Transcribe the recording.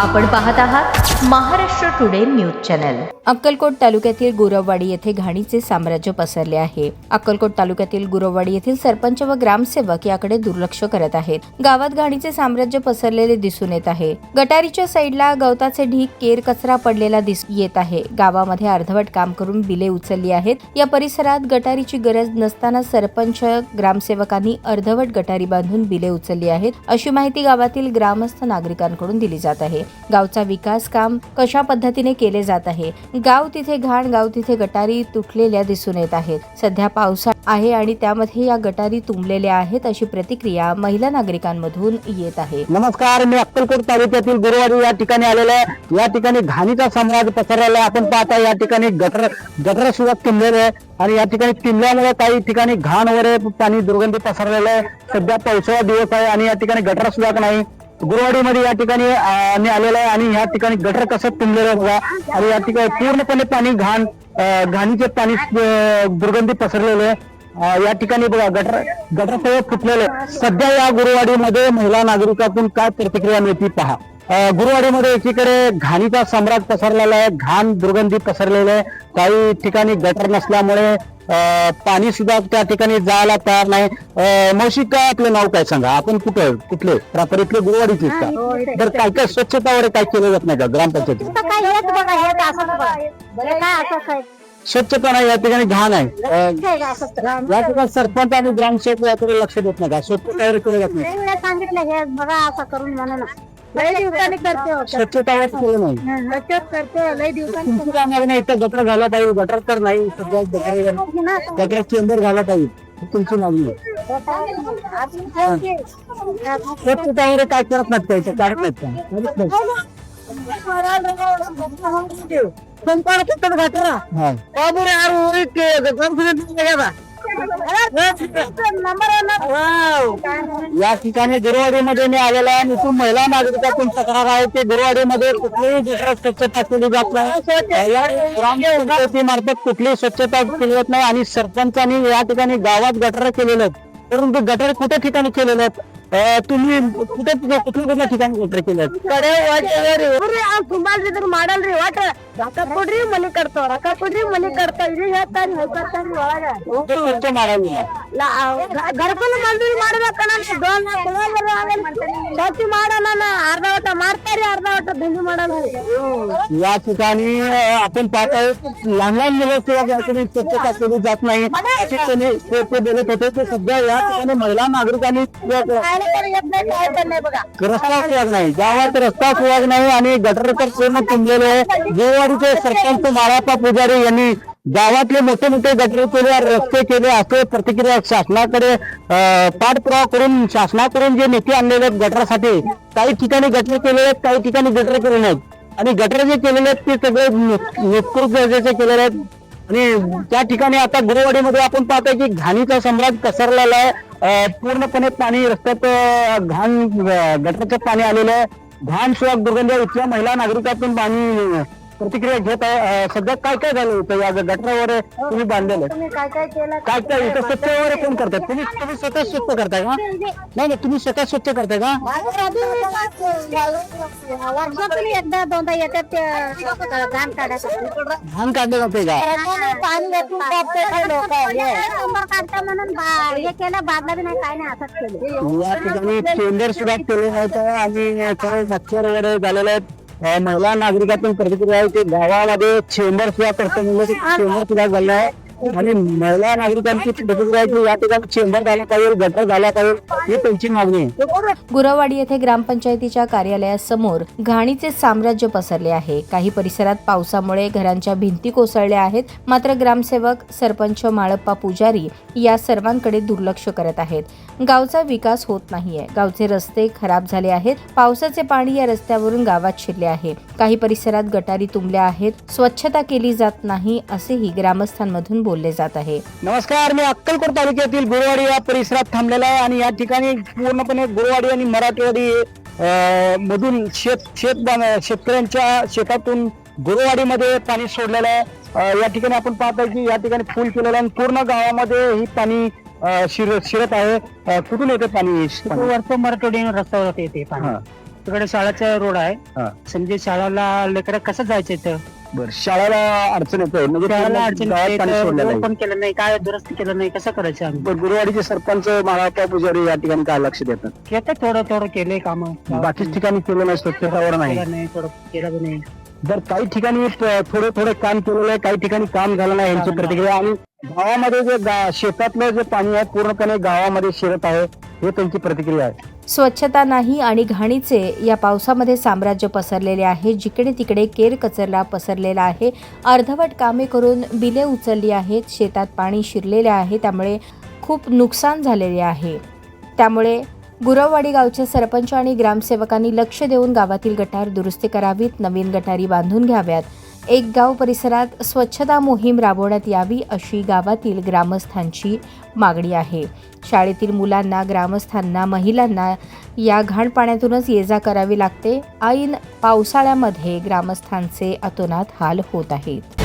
आपण पाहत आहात Maharashtra today news channel. Akkalkot तालुक्यातील गुरववाडी येथे घाणीचे साम्राज्य पसरले आहे. अक्कलकोट तालुक्यातील गुरववाडी येथील सरपंच व ग्रामसेवक याकडे दुर्लक्ष करत आहेत. गावात घाणीचे साम्राज्य पसरलेले दिसून येत आहे. गटारीच्या साईडला गवताचे ढीक केर कचरा पडलेला दिस येत आहे. गावामध्ये अर्धवट काम करून बिले उचलली आहेत. या परिसरात गटारीची गरज नसताना सरपंच ग्रामसेवकांनी अर्धवट गटारी बांधून बिले उचलली आहेत अशी माहिती गावातील ग्रामस्थ नागरिकांकडून दिली जात आहे. गावचा विकास काम कशा पद्धतीने केले जात आहे? गाव तिथे घाण गाव तिथे गटारी तुटलेल्या दिसून येत आहेत. सध्या पावसाळा आहे आणि त्यामध्ये या गटारी तुंबलेल्या आहेत अशी प्रतिक्रिया महिला नागरिकांमधून येत आहे. नमस्कार मी अक्कलकोट तालुक्यातील गुरुवारी या ठिकाणी आलेलो आहे. या ठिकाणी घाणीचा साम्राज्य पसरलेला आहे. आपण पाहता या ठिकाणी गटर गटर सुद्धा तिंबलेले आहे. आणि या ठिकाणी तिंबल्यामुळे काही ठिकाणी घाण वगैरे पाणी दुर्गंधी पसरलेलं आहे. सध्या पावसाळा दिवस आहे आणि या ठिकाणी गटर सुद्धा नाही. गुरुवाडीमध्ये या ठिकाणी मी आलेलो आहे आणि या ठिकाणी गटर कसं तुंबलेलं बघा. आणि या ठिकाणी पूर्णपणे पाणी घाण घाणीचे पाणी दुर्गंधी पसरलेलं आहे. या ठिकाणी बघा गटर गटर सगळं फुटलेलं आहे. सध्या या गुरुवाडीमध्ये महिला नागरिकातून काय प्रतिक्रिया मिळते पहा. अं, गुरुवाडीमध्ये एकीकडे घाणीचा सम्राट पसरलेला आहे घाण दुर्गंधी पसरलेली आहे. काही ठिकाणी गटर नसल्यामुळे पाणी सुद्धा त्या ठिकाणी जायला तयार नाही. मावशी काय आपलं नाव काय सांगा? आपण कुठे कुठले? प्रॉपर इथले गुरुवाडीचेच का? बरं काय काय स्वच्छता वगैरे काय केलं जात नाही का तर आहे स्वच्छता नाही या ठिकाणी घाण आहे. या ठिकाणी सरपंच आणि ग्रामसेवक याकडे लक्ष देत नाही का? स्वच्छता केलं जात नाही. सांगितलं हे बघा असं करून म्हणून लई दिवसांनी करते हो. स्वच्छता केलं नाही लक्षात करते दिवसांनी तुमची काय गटर घाला पाहिजे गटर तर नाही गटर गटर चेंबर घाला पाहिजे ही तुमची मागणी आहे. स्वच्छता वगैरे काय करत नाहीत का इथं काढत नाहीत का करत नाहीत. हा. या ठिकाणी गुरुवाडीमध्ये मी आलेला आहे. इथून महिला नागरिकातून तक्रार आहे? की गुरुवाडीमध्ये कुठलीही दुसरा स्वच्छता केली जात नाही. या ग्रामपंचायतीमार्फत कुठलीही स्वच्छता केली जात नाही. आणि सरपंचांनी या ठिकाणी गावात गटर केलेलं आहेत. परंतु गटर कुठे ठिकाणी केलेलं आहेत? तुम्ही कुठे कुठल्या कुठल्या ठिकाणी गटर केले आहेत ತುಂಬಾಲ್ರಿ ಮಾಡಲ್ರಿ ಒಟ್ಟ ರೊಕ್ಕ ಕೊಡ್ರಿ ಮನಿ ಕಟ್ತಾವ ರೊಕ್ಕ ಕೊಡ್ರಿ ಮನಿ ಕಟ್ತಾವ ಇದು ಹೇಳ್ತಾರ ಹೇಳ್ತಾರ್ರಿ ಒಳಗ कुठे स्वच्छ मारायला ಗರ್ಭನ ಮಂದಿ ಮಾಡ್ಬೇಕಣ್ಣ ಸ್ವಚ್ಛ ಮಾಡೋಣ ಅರ್ಧ ವಟ ಮಾಡ್ತಾರಿ ಅರ್ಧ ವಟ ದಂಧಿ ಮಾಡಲ್ರಿ या ठिकाणी अं, आपण पाहत आहोत लहान लहान मुलं सुद्धा या ठिकाणी स्वच्छता केली जात नाही त्यांनी ते बोलत होते ते सध्या या ठिकाणी महिला नागरिकांनी रस्ता सुवाग नाही. गावात रस्ता सुवाग नाही आणि गटर तर पूर्ण तुंबलेले आहे. देवाडीचे सरपंच मारापा पुजारी यांनी गावातले मोठे मोठे गटर केले रस्ते केले असे प्रतिक्रिया शासनाकडे पाठपुरावा करून शासनाकडून जे नीती आणलेले आहेत गटरासाठी काही ठिकाणी गटर केलेले आहेत काही ठिकाणी गटर केले नाहीत. आणि गटर जे केलेले आहेत ते सगळे निष्कृत दर्जाचे केलेले आहेत आणि त्या ठिकाणी आता गुरुवाडीमध्ये आपण पाहतोय की घाणीचा सम्राट पसरलेला आहे. पूर्णपणे पाणी रस्त्यात घाण गटाचं पाणी आलेलं आहे. घाण शिवाय दुर्गंध इथल्या महिला नागरिकातून पाणी प्रतिक्रिया घेत आहे. अं, सध्या काय काय झालं होतं? या गटरावर तुम्ही बांधलेलं आहे? तुम्ही काय काय केलं? काय काय इथं स्वच्छ वगैरे कोण करतात तुम्ही तुम्ही स्वतः स्वच्छ करताय का? नाही नाही तुम्ही स्वतः स्वच्छ करताय का? वर्षातून एकदा दोनदा येतात ते घाण काढायसाठी. घाण काढलं जाते का? पाणी काढते लोक नंबर काढता म्हणून बा- हे केलं बादला बी नाही काय नाही असंच केलं. या ठिकाणी सुद्धा केले आहेत आणि काही मच्छर वगैरे झालेले आहेत महिला नागरिकातून प्रतिक्रिया आहे की गावामध्ये चेंबर सुद्धा करतो म्हणजे चेंबर सुद्धा झालं आहे. आणि महिला नागरिकांची या ठिकाणी चेंबर झाला पाहिजे गटर झाला पाहिजे ही त्यांची मागणी आहे. गुरववाडी येथे ग्रामपंचायतीच्या कार्यालयासमोर घाणीचे साम्राज्य पसरले आहे. काही परिसरात पावसामुळे घरांच्या भिंती कोसळल्या आहेत. मात्र ग्रामसेवक सरपंच माळप्पा पुजारी या सर्वांकडे दुर्लक्ष करत आहेत. गावचा विकास होत नाहीये. गावचे रस्ते खराब झाले आहेत. पावसाचे पाणी या रस्त्यावरून गावात शिरले आहे. काही परिसरात गटारी तुंबल्या आहेत. स्वच्छता केली जात नाही असेही ग्रामस्थांमधून बोलले जात आहे. नमस्कार मी अक्कलकोट तालुक्यातील गुरुवाडी या परिसरात थांबलेला आहे आणि या ठिकाणी पूर्णपणे गुरुवाडी आणि मराठवाडी मधून शेत शेत शेतकऱ्यांच्या शेतातून गुरुवाडीमध्ये पाणी सोडलेलं आहे. या ठिकाणी आपण पाहतो की या ठिकाणी फुल केलेलं आहे आणि पूर्ण गावामध्ये ही पाणी शिर शिरत आहे. कुठून येते पाणी? वरचं मराठवाडी रस्त्यावर येते पाणी. तिकडे शाळाचा रोड आहे. समजे शाळाला लेकर कसं जायचं इथं? बरं शाळेला अडचण येते. म्हणजे पूर्ण अडचण गावात पाणी केलं नाही काय दुरुस्त केलं नाही कसं करायचं आम्ही? पण गुरुवाडीचे सरपंच महाराष्ट्र पुजारी या ठिकाणी काय लक्ष देतात? येतं थोडं थोडं केले काम. बाकीच ठिकाणी केलं नाही स्वच्छतावर नाही नाही थोडं केलं बी नाही. जर काही ठिकाणी प- थोडं थोडं काम केलेलं आहे काही ठिकाणी काम झालं नाही यांची प्रतिक्रिया. आणि गावामध्ये जे गा- शेतातलं जे पाणी आहे पूर्णपणे गावामध्ये शिरत आहे हे त्यांची प्रतिक्रिया आहे. स्वच्छता नाही आणि घाणीचे या पावसामध्ये साम्राज्य पसरलेले आहे. जिकडे तिकडे केर कचरला पसरलेला आहे. अर्धवट कामे करून बिले उचलली आहेत. शेतात पाणी शिरलेले आहे. त्यामुळे खूप नुकसान झालेले आहे. त्यामुळे गुरववाडी गावचे सरपंच आणि ग्रामसेवकांनी लक्ष देऊन गावातील गटार दुरुस्ती करावीत. नवीन गटारी बांधून घ्याव्यात. एक गाव परिसरात स्वच्छता मोहीम राबवण्यात यावी अशी गावातील ग्रामस्थांची मागणी आहे. शाळेतील मुलांना ग्रामस्थांना महिलांना या घाण पाण्यातूनच ये जा करावी लागते. ऐन पावसाळ्यामध्ये ग्रामस्थांचे अतोनात हाल होत आहेत.